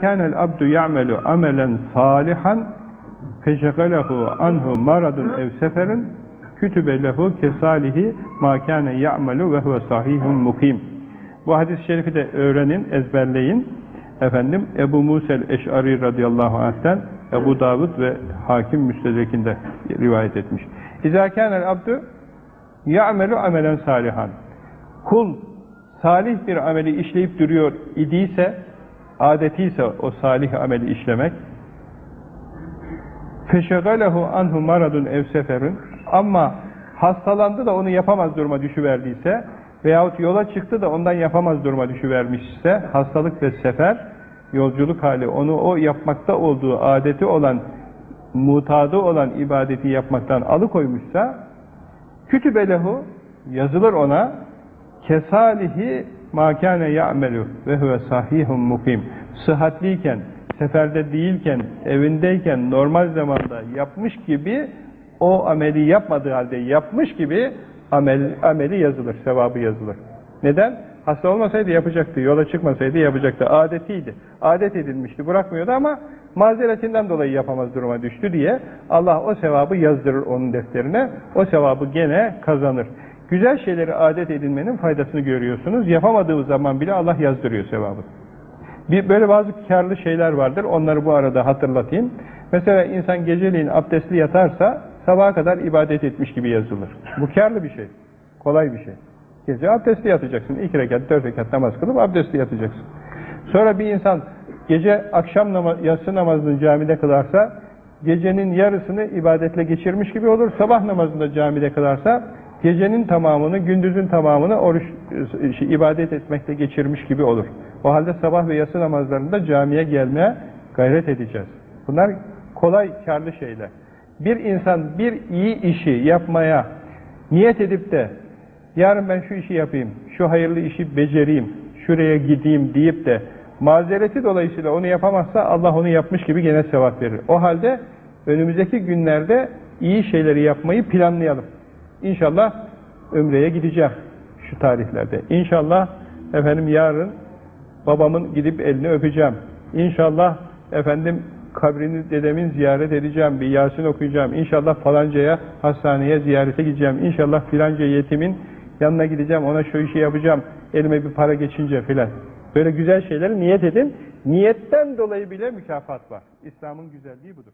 Kânel abdu ya'melu amelen salihan feşegalehu anhu maradun ev seferin kütübe lehu kesalihi ma kâne ya'melu ve huve sahihun mukim. Bu hadis-i şerifi de öğrenin, ezberleyin. Efendim Ebu Musel Eş'ari radıyallahu anh'ten Ebu Davud ve Hakim Müstedrek'inde rivayet etmiş. İzâ kânel abdu ya'melu amelen salihan. Kul salih bir ameli işleyip duruyor idiyse adetiyse o salih ameli işlemek. Feşegalehu anhu maradun ev seferin ama hastalandı da onu yapamaz duruma düşüverdiyse veyahut yola çıktı da ondan yapamaz duruma düşüvermişse hastalık ve sefer yolculuk hali onu o yapmakta olduğu adeti olan mutadı olan ibadeti yapmaktan alıkoymuşsa kütübelehu yazılır ona kesalihi makane ya'melu ve huve sahihun mukim. Sıhhatliyken, seferde değilken, evindeyken, normal zamanda yapmış gibi o ameli yapmadığı halde yapmış gibi amel, ameli yazılır, sevabı yazılır. Neden? Hasta olmasaydı yapacaktı, yola çıkmasaydı yapacaktı. Adetiydi. Adet edilmişti, bırakmıyordu ama mazeretinden dolayı yapamaz duruma düştü diye Allah o sevabı yazdırır onun defterine. O sevabı gene kazanır. Güzel şeyleri adet edinmenin faydasını görüyorsunuz. Yapamadığınız zaman bile Allah yazdırıyor sevabı. Bir, böyle bazı karlı şeyler vardır. Onları bu arada hatırlatayım. Mesela insan geceliğin abdestli yatarsa sabaha kadar ibadet etmiş gibi yazılır. Bu karlı bir şey. Kolay bir şey. Gece abdestli yatacaksın. İki rekat, dört rekat namaz kılıp abdestli yatacaksın. Sonra bir insan gece akşam namaz, yatsı namazını camide kılarsa gecenin yarısını ibadetle geçirmiş gibi olur. Sabah namazında camide kılarsa gecenin tamamını, gündüzün tamamını oruç, şey, ibadet etmekte geçirmiş gibi olur. O halde sabah ve yatsı namazlarında camiye gelmeye gayret edeceğiz. Bunlar kolay, karlı şeyler. Bir insan bir iyi işi yapmaya niyet edip de yarın ben şu işi yapayım, şu hayırlı işi becereyim, şuraya gideyim deyip de mazereti dolayısıyla onu yapamazsa Allah onu yapmış gibi gene sevap verir. O halde önümüzdeki günlerde iyi şeyleri yapmayı planlayalım. İnşallah Ömre'ye gideceğim şu tarihlerde. İnşallah efendim yarın babamın gidip elini öpeceğim. İnşallah efendim kabrini dedemin ziyaret edeceğim. Bir Yasin okuyacağım. İnşallah falancaya hastaneye ziyarete gideceğim. İnşallah filanca yetimin yanına gideceğim. Ona şu işi yapacağım. Elime bir para geçince filan. Böyle güzel şeyleri niyet edin. Niyetten dolayı bile mükafat var. İslam'ın güzelliği budur.